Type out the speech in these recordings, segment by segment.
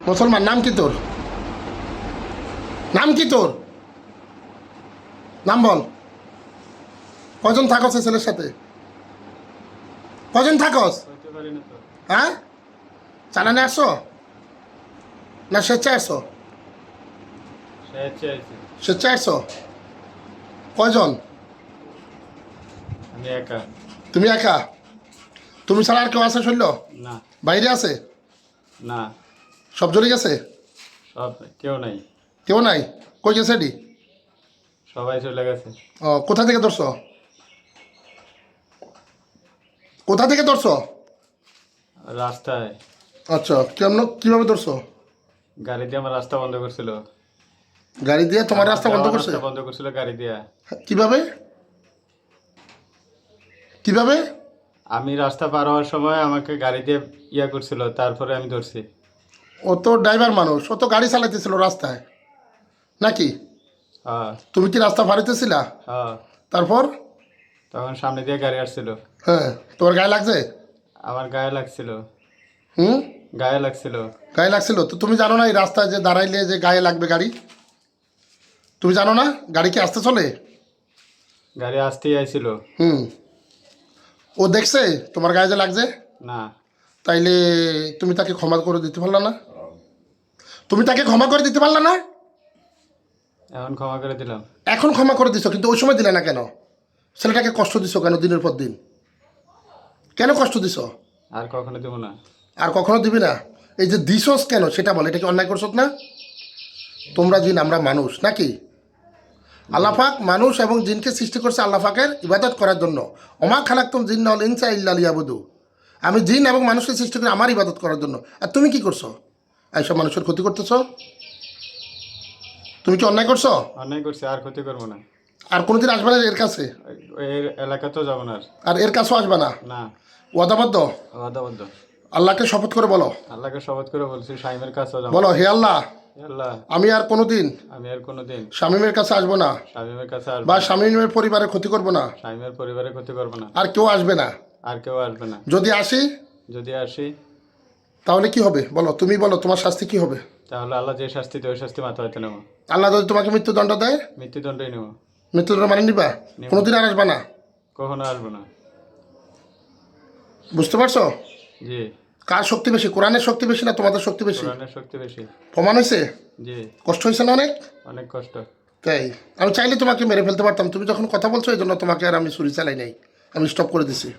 মুসলমান নাম কি তোর? নাম কি তোর? নাম বল। কজন থাকস এই ছেলের সাথে? কজন থাকস? হ্যাঁ? চালানে আসছো না স্বেচ্ছায় আসছো স্বেচ্ছায় আসছো একা। তুমি একা? তুমি ছাড়া আর কেউ আছে শৈল? না। বাইরে আছে? না। সব জড়ে গেছে? সব কেউ নাই। কেউ নাই? কই গেছে ডি সবাই চলে গেছে। ও কোথা থেকে ধরছো? কোথা থেকে ধরছো? রাস্তায়। আচ্ছা কেমন কীভাবে ধরছো? গাড়ি দিয়ে আমার রাস্তা বন্ধ করছিল। গাড়ি দিয়ে তোমার রাস্তা বন্ধ করছে? রাস্তা বন্ধ করছিল গাড়ি দিয়া। কীভাবে? কীভাবে? আমি রাস্তা পার হওয়ার সময় আমাকে গাড়ি দিয়ে ইয়া করছিল তারপরে আমি ধরছি। ও তো ড্রাইভার মানুষ ও তো গাড়ি চালাইতেছিল রাস্তায়। নাকি? হ্যাঁ। তুমি কি রাস্তা ফাড়িতেছিলা? হ্যাঁ। তারপর? তখন সামনে দিয়ে গাড়ি আসছিল। হ্যাঁ। তোমার গায়ে লাগছে? আমার গায়ে লাগছিল। হুম? গায়ে লাগছিল। গায়ে লাগছিল? তো তুমি জানো না এই রাস্তায় যে দাঁড়াইলে যে গায়ে লাগবে গাড়ি? তুমি জানো না? গাড়ি কি আসতে চলে? গাড়ি আসতেই আইছিল। হুম। ও দেখছে? তোমার গায়ে যে লাগছে? না। তাইলে তুমি তাকে ক্ষমা করে দিতে পারলা না? তুমি তাকে ক্ষমা করে দিতে পারলা না? এখন ক্ষমা করে দিলাম। এখন ক্ষমা করে দিছো কিন্তু ওই সময় দিলে না কেন? ছেলেটাকে কষ্ট দিছো কেন দিনের পর দিন? কেন কষ্ট দিছো? আর কখনো দেবো না। আর কখনো দিবি না? এই যে দিছস কেন সেটা বলে এটা কি অন্যায় করছত না? তোমরা জিন আমরা মানুষ নাকি? আল্লাফাক মানুষ এবং জিনকে সৃষ্টি করছে আল্লাফাকের ইবাদত করার জন্য। অমা খালাক্তম জিন নল ইনসা ইল্লা লিয়াবুদু। আমি জিন এবং মানুষকে সৃষ্টি করি আমার ইবাদত করার জন্য। আর তুমি কি করছ? এইসব মানুষের ক্ষতি করতেছো? তুমি কি অন্যায় করছ? অন্যায় করছি আর ক্ষতি করব না। আর কোনোদিন আসবে না এর কাছে? এর এলাকাতেও যাব না আর। আর এর কাছেও আসবে না? না। ওয়াদাবদ্ধ? আল্লাহকে শপথ করে বলো। আল্লাহকে শপথ করে বলছি শাইমের কাছেও যাব বলো হে আল্লাহ আল্লাহ আমি আর কোনোদিন আমি আর কোনোদিন শামীমের কাছে আসব না। শামিমের কাছে আসব বা শামীমের পরিবারের ক্ষতি করব না। শামিমের পরিবারে ক্ষতি করব না। আর কেউ আসবে না। আর কেউ আসবে না। যদি আসি? যদি আসি। তাহলে কি হবে? বলো তুমি বলো তোমার শাস্তি কি হবে? তাহলে আল্লাহ যে শাস্তি দেয় ওই শাস্তি মাথা হইতে নেব। আল্লাহ যদি তোমাকে মৃত্যুদণ্ড দেয়? মৃত্যুদণ্ডই নেব। মৃত্যুদণ্ড মানে নিবা? কোনোদিন আর আসবে না? কখনো আসব না। বুঝতে পারছ? জি। কার শক্তি বেশি? কোরআনের শক্তি বেশি না তোমাদের শক্তি বেশি? কোরআনের শক্তি বেশি। প্রমাণ হয়েছে? জি। কষ্ট হয়েছে না অনেক? অনেক কষ্ট। তাই। আমি চাইলে তোমাকে মেরে ফেলতে পারতাম। তুমি যখন কথা বলছো এই জন্য তোমাকে আর আমি ছুরি চালাই নাই। আমি স্টপ করে দিছি।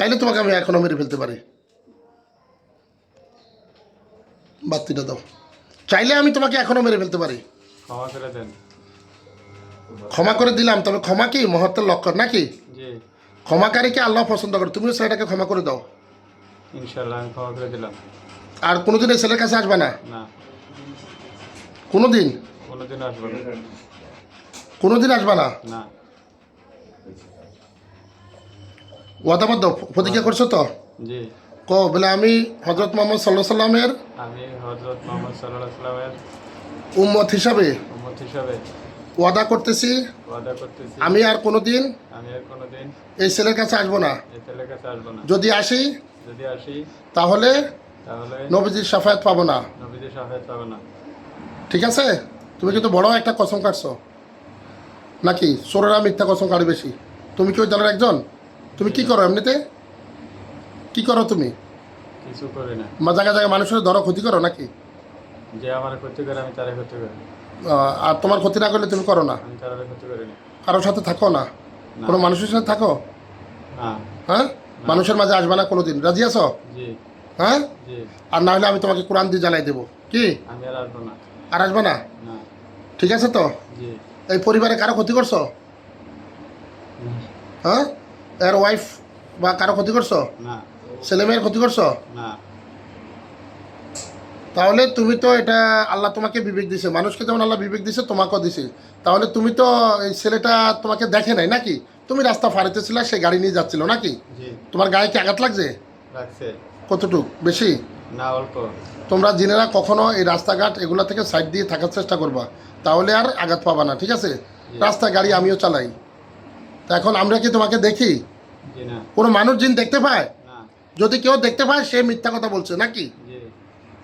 চাইলে তোমাকে আমি এখনও মেরে ফেলতে পারি। বাতিটা দাও। চাইলে আমি তোমাকে এখনও মেরে ফেলতে পারি। ক্ষমা করে দেন। ক্ষমা করে দিলাম তবে ক্ষমা কি? মহত্বের লক্ষণ নাকি? ক্ষমাকারীকে আল্লাহ পছন্দ করে। তুমিও ছেলেটাকে ক্ষমা করে দাও। ইনশাল্লাহ আমি ক্ষমা করে দিলাম। আর কোনোদিন এই ছেলের কাছে আসবে না? না। কোনোদিন? কোনোদিন আসব না। কোনোদিন আসবে না? না। ওয়াদাবদ্ধ প্রতিজ্ঞা করছ তো? জি। ক বলে আমি হজরত মোহাম্মদ সাল্লাহ সাল্লামের আমি হজরত মোহাম্মদ সাল্লাহ সাল্লামের উম্মত হিসাবে উম্মত হিসাবে ওয়াদা করতেছি। ওয়াদা করতেছি। আমি আর কোনোদিন আমি আর কোনোদিন এই ছেলের কাছে আসব না। এই ছেলের কাছে আসব না। যদি আসি যদি আসি তাহলে তাহলে নবীজির সাফায়াত পাবো না। নবীদের সাহায্য পাবো না। ঠিক আছে? তুমি কিন্তু বড় একটা কসম কাটছো। নাকি সোরেরা মিথ্যা কসম কাটে বেশি? তুমি কি ওই দলের একজন? তুমি কি করো এমনিতে? কি করো তুমি? কিছু করি না। মা জায়গায় জায়গায় মানুষের ধরো ক্ষতি করো নাকি? যে আমার ক্ষতি করে আমি তারা ক্ষতি করি। আর তোমার ক্ষতি না করলে তুমি করো না? আমি তারা ক্ষতি করি না। কারোর সাথে থাকো না? না। কোনো মানুষের সাথে থাকো? হ্যাঁ? মানুষের মাঝে আসবে না কোনোদিন। রাজি আছো? জি। হ্যাঁ? জি। আর না হলে আমি তোমাকে কোরআন দিয়ে জানাই দেবো। কি? আমি আর আসব না। আর আসবে না? না। ঠিক আছে তো? জি। এই পরিবারে কারও ক্ষতি করছ? হ্যাঁ? এর ওয়াইফ বা কারও ক্ষতি করছ? না। ছেলে মেয়ের ক্ষতি করছ? না। তাহলে তুমি তো এটা আল্লাহ তোমাকে বিবেক দিছে। মানুষকে যেমন আল্লাহ বিবেক দিছে তোমাকেও দিছে। তাহলে তুমি তো এই ছেলেটা তোমাকে দেখে নাই নাকি? তুমি রাস্তা ফাড়িতেছিল সে গাড়ি নিয়ে যাচ্ছিল নাকি? তোমার গায়ে কি আঘাত লাগছে? কতটুক? বেশি? না অল্প। তোমরা জিনেরা কখনো এই রাস্তাঘাট এগুলা থেকে সাইড দিয়ে থাকার চেষ্টা করবা। তাহলে আর আঘাত পাবা না ঠিক আছে? রাস্তা গাড়ি আমিও চালাই। তা এখন আমরা কি তোমাকে দেখি? কোনো মানুষ জিন দেখতে পায়? যদি কেউ দেখতে পায় সে মিথ্যা কথা বলছে নাকি?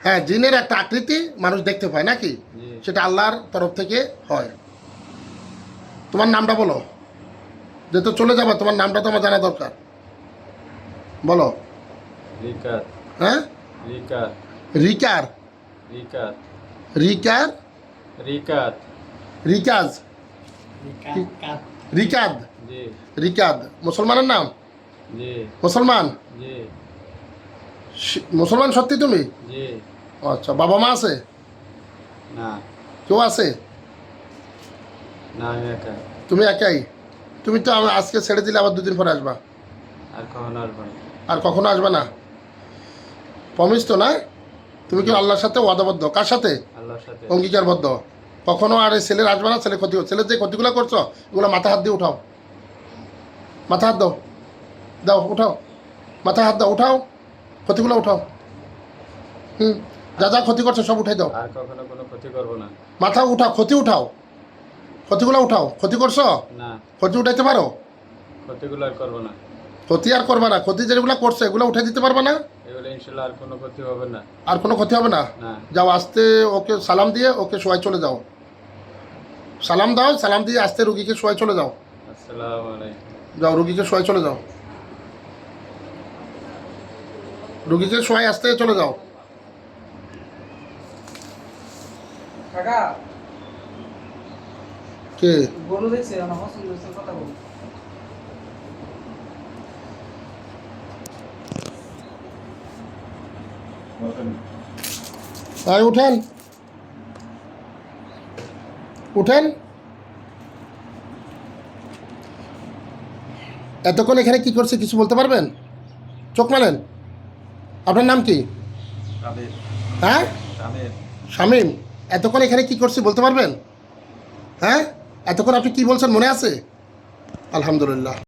হ্যাঁ জিনের একটা আকৃতি মানুষ দেখতে পায় নাকি? সেটা আল্লাহর তরফ থেকে হয়। তোমার নামটা বলো। যেহেতু চলে যাবে তোমার নামটা তো আমার জানা দরকার। বলো। হ্যাঁ? রিকার। রিকাত রিকার। রিকাজ। রিকাদ। রিকাদ। মুসলমানের নাম? মুসলমান? মুসলমান সত্যি তুমি? আচ্ছা বাবা মা আছে? কেউ আছে? তুমি একাই? তুমি তো আজকে ছেড়ে দিলে আবার দুদিন পরে আসবা। আর কখনো আসব না। প্রমিস তো না? তুমি কি আল্লাহর সাথে ওয়াদাবদ্ধ? কার সাথে। অঙ্গীকারবদ্ধ? কখনো আর ছেলের আসবে না ছেলে ক্ষতি ছেলের যে ক্ষতিগুলো করছ এগুলো মাথা হাত দিয়ে উঠাও। মাথা হাত দাও। দাও উঠাও। মাথা হাত দাও উঠাও। ক্ষতিগুলো উঠাও। হুম যা যা ক্ষতি করছ সব উঠাই দাও। আর কখনো কোনো ক্ষতি করব না। মাথা উঠাও ক্ষতি উঠাও। ক্ষতিগুলো উঠাও। ক্ষতি করছ? না। ক্ষতি উঠাইতে পারো? ক্ষতিগুলো আর করব না। ক্ষতি আর করবে না। ক্ষতি যেগুলো করছে এগুলো উঠে দিতে পারবে না? আর কোনো ক্ষতি হবে না। আর কোনো ক্ষতি হবে না? না। যাও আস্তে ওকে সালাম দিয়ে ওকে শোয়াই চলে যাও। সালাম দাও সালাম দিয়ে আস্তে রুগীকে শোয়াই চলে যাও। যাও রুগীকে শোয়াই চলে যাও। রুগীকে শোয়াই আসতে চলে যাও। কে? আরে উঠেন। উঠেন। এতক্ষণ এখানে কি করছে কিছু বলতে পারবেন? চোখ মালেন। আপনার নাম কি? হ্যাঁ? শামীম এতক্ষণ এখানে কি করছি বলতে পারবেন? হ্যাঁ? এতক্ষণ আপনি কি বলছেন মনে আছে? আলহামদুলিল্লাহ।